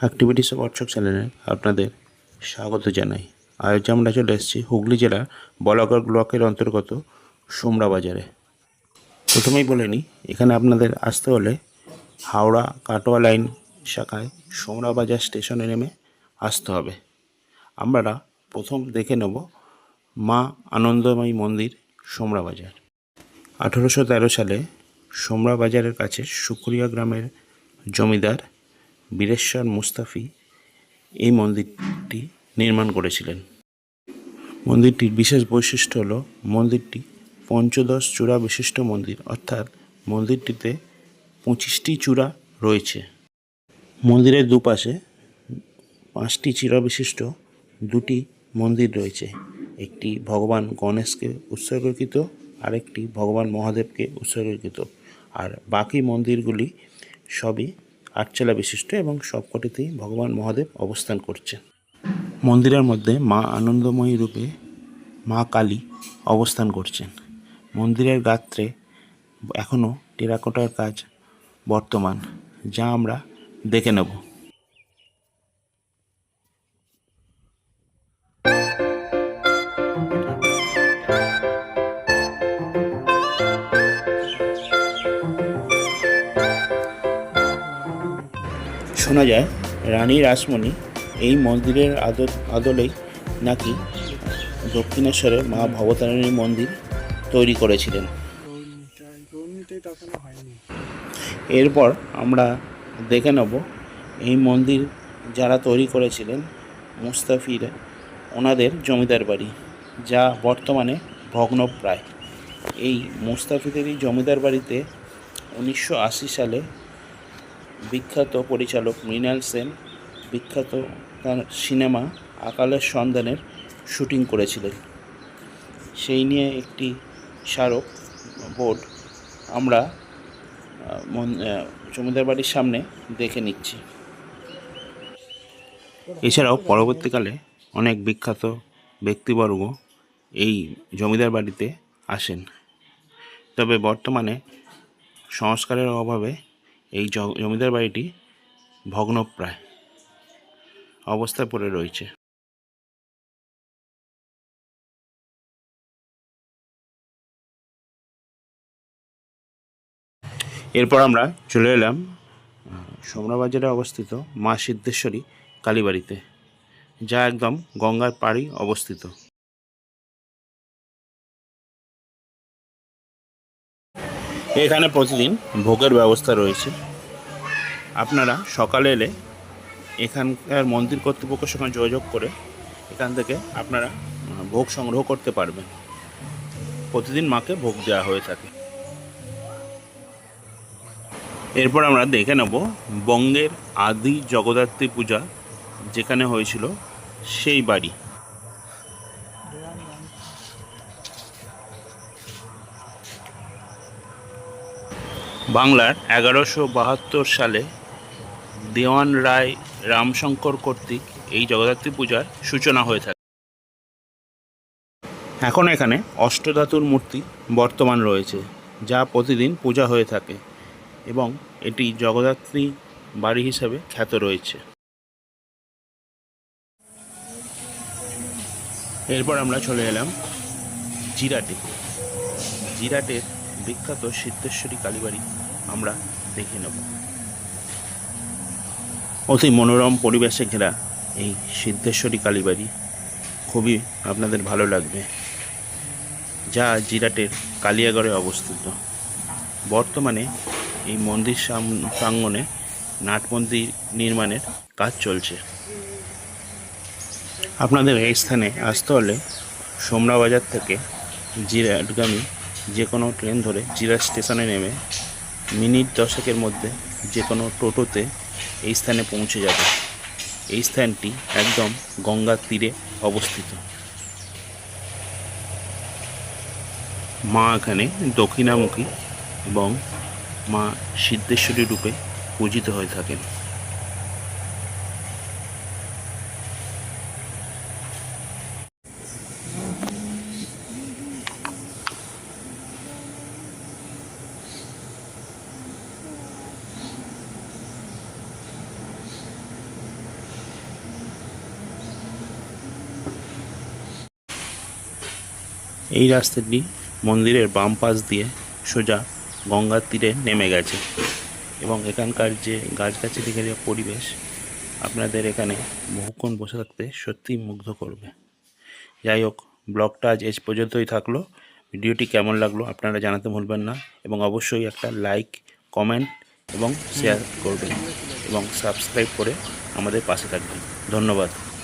Activities of WhatsApp চ্যানেলে আপনাদের স্বাগত জানাই। আজ আমরা চলে এসেছি হুগলি জেলার বলাগড় ব্লকের অন্তর্গত সোমরা বাজারে। প্রথমেই বলে নিই, এখানে আপনাদের আসতে হলে হাওড়া কাটোয়া লাইন শাখায় সোমরা বাজার স্টেশনে নেমে আসতে হবে। আমরা প্রথম দেখে নেব মা আনন্দময়ী মন্দির সোমরা বাজার। আঠেরোশো তেরো সালে সোমরা বাজারের কাছে সুকুরিয়া গ্রামের জমিদার বীরেশ্বর মুস্তাফি এই মন্দিরটি নির্মাণ করেছিলেন। মন্দিরটির বিশেষ বৈশিষ্ট্য হল মন্দিরটি পঞ্চদশ চূড়া বিশিষ্ট মন্দির, অর্থাৎ মন্দিরটিতে পঁচিশটি চূড়া রয়েছে। মন্দিরের দুপাশে পাঁচটি চূড়া বিশিষ্ট দুটি মন্দির রয়েছে। একটি ভগবান গণেশকে উৎসর্গীকৃত, আরেকটি ভগবান মহাদেবকে উৎসর্গীকৃত। আর বাকি মন্দিরগুলি সবই আটচালা বিশিষ্ট এবং সবকটিতেই ভগবান মহাদেব অবস্থান করছেন। মন্দিরের মধ্যে মা আনন্দময়ী রূপে মা কালী অবস্থান করছেন। মন্দিরের গাত্রে এখনও টেরাকোটার কাজ বর্তমান, যা আমরা দেখে নেব। শোনা যায়, রানী রাসমণি এই মন্দিরের আদর আদলেই নাকি দক্ষিণেশ্বরে মা ভবতারিণী মন্দির তৈরি করেছিলেন। এরপর আমরা দেখে নেব, এই মন্দির যারা তৈরি করেছিলেন মুস্তাফির, ওনাদের জমিদার বাড়ি, যা বর্তমানে ভগ্নপ্রায়। এই মুস্তাফিদের এই জমিদার বাড়িতে উনিশশো আশি সালে বিখ্যাত পরিচালক মৃণাল সেন বিখ্যাত তার সিনেমা আকালের সন্ধানের শুটিং করেছিলেন। সেই নিয়ে একটি স্মারক বোর্ড আমরা জমিদার বাড়ির সামনে দেখে নিচ্ছি। এছাড়াও পরবর্তীকালে অনেক বিখ্যাত ব্যক্তিবর্গ এই জমিদার বাড়িতে আসেন। তবে বর্তমানে সংস্কারের অভাবে এই জমিদার বাড়িটি ভগ্নপ্রায় অবস্থায় পড়ে রয়েছে। এরপর আমরা চলে এলাম সোমরাবাজারে অবস্থিত মা সিদ্ধেশ্বরী কালীবাড়িতে, যা একদম গঙ্গার পাড়ি অবস্থিত। এখানে প্রতিদিন ভোগের ব্যবস্থা রয়েছে। আপনারা সকালে এলে এখানকার মন্দির কর্তৃপক্ষের সঙ্গে যোগাযোগ করে এখান থেকে আপনারা ভোগ সংগ্রহ করতে পারবেন। প্রতিদিন মাকে ভোগ দেওয়া হয়ে থাকে। এরপর আমরা দেখে নেব বঙ্গের আদি জগদ্ধাত্রী পূজা যেখানে হয়েছিল সেই বাড়ি। বাংলার এগারোশো বাহাত্তর সালে দেওয়ান রায় রামশঙ্কর কর্তৃক এই জগদ্ধাত্রী পূজার সূচনা হয়ে থাকে। এখন এখানে অষ্টধাতুর মূর্তি বর্তমান রয়েছে, যা প্রতিদিন পূজা হয়ে থাকে এবং এটি জগদ্ধাত্রী বাড়ি হিসাবে খ্যাত রয়েছে। এরপর আমরা চলে এলাম জিরাটে। জিরাটের বিখ্যাত সিদ্ধেশ্বরী কালীবাড়ি। আমরা দেখে নেব। অতি মনোরম পরিবেশে ঘেরা এই সিদ্ধেশ্বরী কালীবাড়ি খুবই আপনাদের ভালো লাগবে, যা জিরাটের কালিয়াগড়ে অবস্থিত। বর্তমানে এই মন্দির প্রাঙ্গণে নাট মন্দির নির্মাণের কাজ চলছে। আপনাদের এই স্থানে আসতে হলে সোমরা বাজার থেকে জিরাটগামী যে কোনো ট্রেন ধরে জিরা স্টেশনে নেমে মিনিট দশেকের মধ্যে যে কোনো টোটোতে এই স্থানে পৌঁছে যাবে। এই স্থানটি একদম গঙ্গার তীরে অবস্থিত। মা এখানে দক্ষিণামুখী এবং মা সিদ্ধেশ্বরী রূপে পূজিত হয়ে থাকেন। এই রাস্তাটি মন্দিরের বাম পাশ দিয়ে সোজা গঙ্গার তীরে নেমে গেছে। এবং এখানকার যে গাছগাছি গাছগাছালি ঘেরে পরিবেশ, আপনাদের এখানে বহুক্ষণ বসে থাকতে সত্যিই মুগ্ধ করবে। যাই হোক, ব্লগটা আজ এস পর্যন্তই থাকল। ভিডিওটি কেমন লাগল আপনারা জানাতে ভুলবেন না এবং অবশ্যই একটা লাইক, কমেন্ট এবং শেয়ার করবেন এবং সাবস্ক্রাইব করে আমাদের পাশে থাকবেন। ধন্যবাদ।